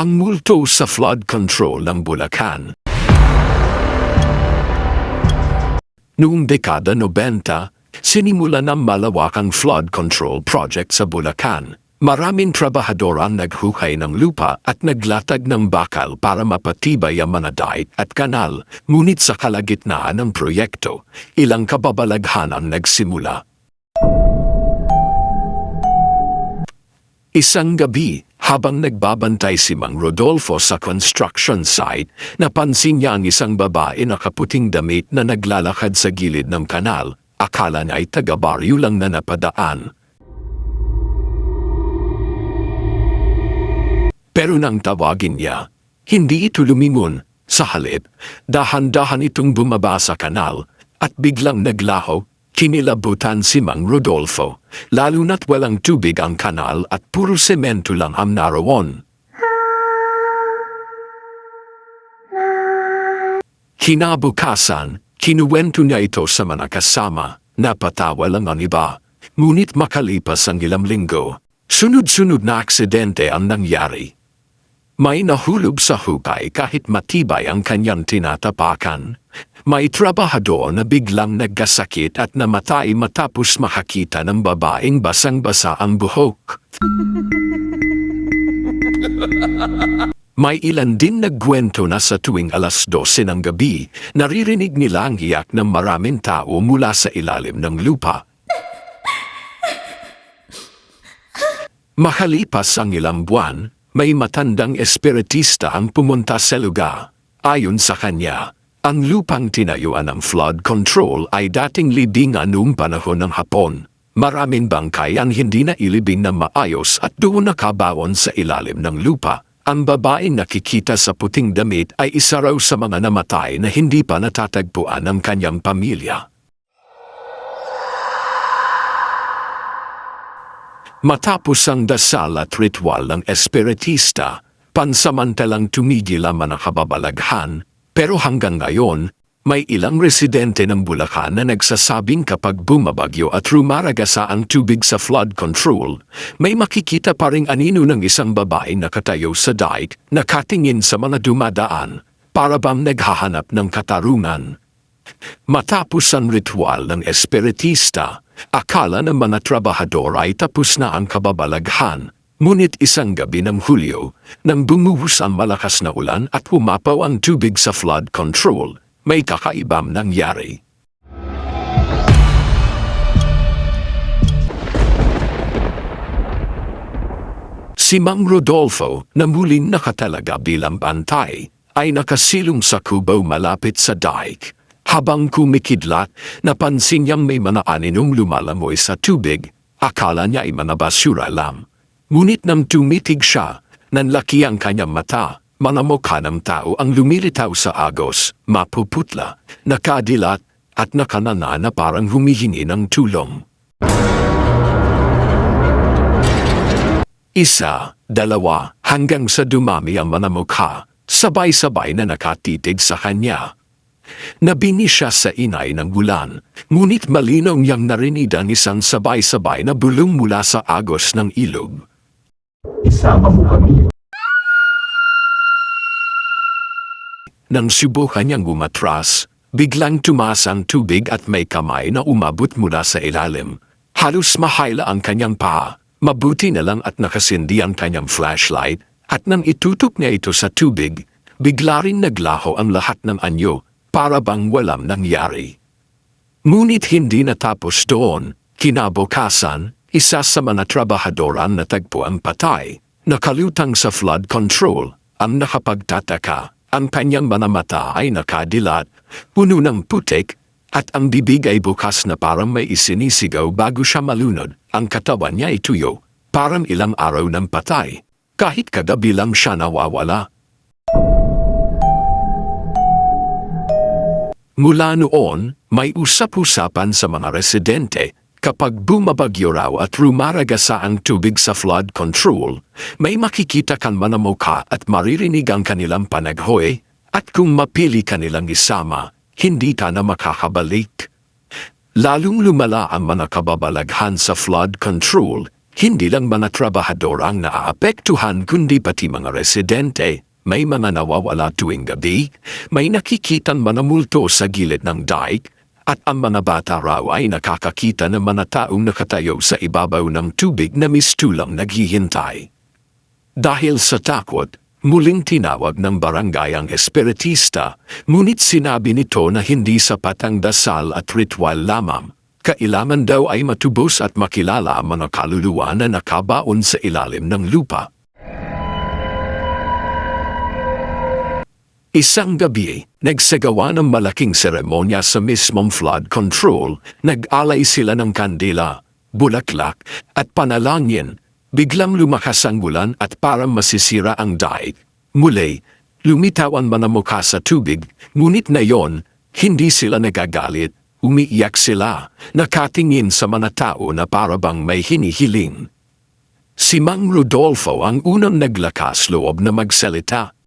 Ang multo sa flood control ng Bulacan. Noong dekada 90, sinimula ng malawakang flood control project sa Bulacan. Maraming trabahador ang naghuhay ng lupa at naglatag ng bakal para mapatibay ang mga dike at kanal, ngunit sa kalagitnaan ng proyekto, ilang kababalaghan ang nagsimula. Isang gabi, habang nagbabantay si Mang Rodolfo sa construction site, napansin niya ang isang babae na kaputing damit na naglalakad sa gilid ng kanal. Akala niya ay taga-baryo lang na napadaan. Pero nang tawagin niya, hindi ito lumingon. Sa halip, dahan-dahan itong bumaba sa kanal at biglang naglaho, kinilabutan si Mang Rodolfo, lalo na't walang tubig ang kanal at puro semento lang ang naroon. Kinabukasan, kinuwento niya ito sa mga kasama, napatawa lang ang iba, ngunit makalipas ang ilang linggo, sunod-sunod na aksidente ang nangyari. May nahulog sa hukay kahit matibay ang kanyang tinatapakan. May trabahador na biglang nagkasakit at namatay matapos makakita ng babaeng basang-basa ang buhok. May ilan din nagkwento na sa tuwing alas 12 ng gabi, naririnig nila ang iyak ng maraming tao mula sa ilalim ng lupa. Makalipas ang ilang buwan, may matandang espiritista ang pumunta sa lugar. Ayon sa kanya, ang lupang tinayuan ng flood control ay dating libingan noong panahon ng Hapon. Maraming bangkay ang hindi na ilibing na maayos at doon nakabawon sa ilalim ng lupa. Ang babaeng nakikita sa puting damit ay isa raw sa mga namatay na hindi pa natatagpuan ng kanyang pamilya. Matapos ang dasal at ritual ng espiritista, pansamantalang tumigil ang mga kababalaghan, pero hanggang ngayon, may ilang residente ng Bulacan na nagsasabing kapag bumabagyo at rumaragasa ang tubig sa flood control, may makikita pa ring anino ng isang babae nakatayo sa dike, nakatingin sa mga dumadaan, para bang naghahanap ng katarungan. Matapos ang ritual ng espiritista, akala ng mga trabahador ay tapos na ang kababalaghan. Ngunit isang gabi ng Hulyo, nang bumuhos ang malakas na ulan at humapaw ang tubig sa flood control, may kakaibang nangyari. Si Mang Rodolfo na muling nakatalaga bilang bantay ay nakasilong sa kubo malapit sa dike. Habang kumikidlat, napansin niyang may mga aninong lumalamoy sa tubig. Akala niya ay mga basura lang. Ngunit nang tumitig siya, nanlaki ang kanyang mata. Mga mukha ng tao ang lumilitaw sa agos, mapuputla, nakadilat, at nakanana na parang humihingi ng tulong. Isa, dalawa, hanggang sa dumami ang mga mukha, sabay-sabay na nakatitig sa kanya. Nabini siya sa inay ng ulan, ngunit malinaw niyang narinig ang isang sabay-sabay na bulong mula sa agos ng ilog. Isama mo kami. Nang subukan niyang umatras, biglang tumaas ang tubig at may kamay na umabot mula sa ilalim. Halos mahayla ang kanyang paa. Mabuti na lang at nakasindi ang kanyang flashlight at nang itutok niya ito sa tubig, bigla rin naglaho ang lahat ng anyo para bang walang nangyari. Ngunit hindi natapos doon, kinabukasan, isa sa mga trabahadoran na tagpo ang patay, nakalutang sa flood control, ang nakapagtataka, ang kanyang mga mata ay nakadilat, puno ng putik, at ang bibig ay bukas na parang may isinisigaw bago siya malunod, ang katawan niya ay tuyo, parang ilang araw ng patay, kahit kagabi lang siya nawawala. Mula noon, may usap-usapan sa mga residente kapag bumabagyo raw at rumaragasa ang tubig sa flood control, may makikita kang mga mukha at maririnig ang kanilang panaghoy at kung mapili kanilang isama, hindi ka na makakabalik. Lalong lumala ang mga kababalaghan sa flood control, Hindi lang mga trabahador ang naaapektuhan kundi pati mga residente. May mga nawawala tuwing gabi, may nakikitan mga multo sa gilid ng dike, at ang mga bata raw ay nakakakita ng mga taong nakatayo sa ibabaw ng tubig na mistulang naghihintay. Dahil sa takot, muling tinawag ng barangay ang espiritista, ngunit sinabi nito na hindi sapat ang dasal at ritual lamang. Kailangan daw ay matubos at makilala ang mga kaluluwa na nakabaon sa ilalim ng lupa. Isang gabi, nagsagawa ng malaking seremonya sa mismong flood control, nag-alay sila ng kandila, bulaklak, at panalangin. Biglang lumakas ang bulan at parang masisira ang dike. Muli, lumitaw ang mga mukha sa tubig, ngunit na yon, hindi sila nagagalit, umiiyak sila, nakatingin sa mga tao na parabang may hinihiling. Si Mang Rodolfo ang unang naglakas loob na magsalita.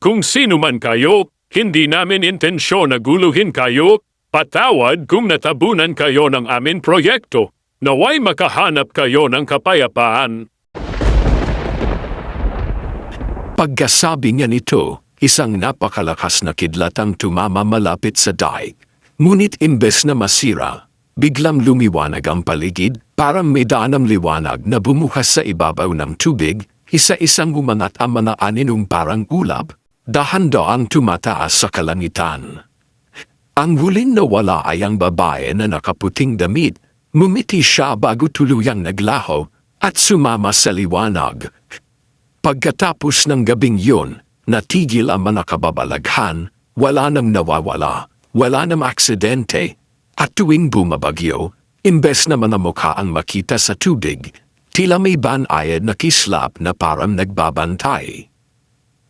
Kung sino man kayo, hindi namin intensyon na guluhin kayo, patawad kung natabunan kayo ng amin proyekto. Naway makahanap kayo ng kapayapaan. Pagkasabi niya nito, isang napakalakas na kidlat ang tumama malapit sa dike. Ngunit imbes na masira, biglang lumiwanag ang paligid, parang may daanang liwanag na bumukas sa ibabaw ng tubig, isa-isang umangat ang mga aninong parang ulap, dahan-daang tumataas sa kalangitan. Ang huling nawala ay ang babae na nakaputing damit, mumiti siya bago tuluyang naglaho, at sumama sa liwanag. Pagkatapos ng gabing yun, natigil ang mga kababalaghan, wala nang nawawala, wala nang aksidente, at tuwing bumabagyo, imbes na mga mukha ang makita sa tubig, tila may banayad na kislap na parang nagbabantay.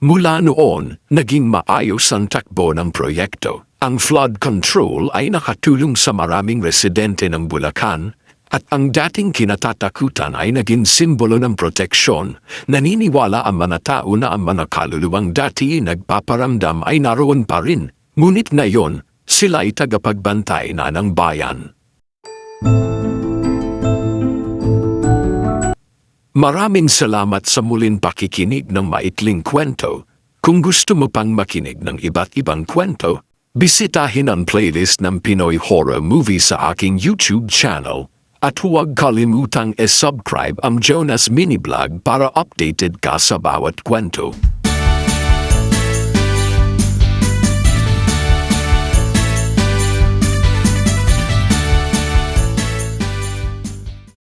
Mula noon, naging maayos ang takbo ng proyekto. Ang flood control ay nakatulong sa maraming residente ng Bulacan at ang dating kinatatakutan ay naging simbolo ng proteksyon. Naniniwala ang mga tao na ang mga kaluluwang dati nagpaparamdam ay naroon pa rin. Ngunit ngayon, sila ay tagapagbantay na ng bayan. Maraming salamat sa muling pakikinig ng maikling kwento. Kung gusto mo pang makinig ng iba't ibang kwento, bisitahin ang playlist ng Pinoy Horror Movie sa aking YouTube channel. At huwag kalimutang e-subscribe ang Jonas Mini Vlog para updated ka sa bawat kwento.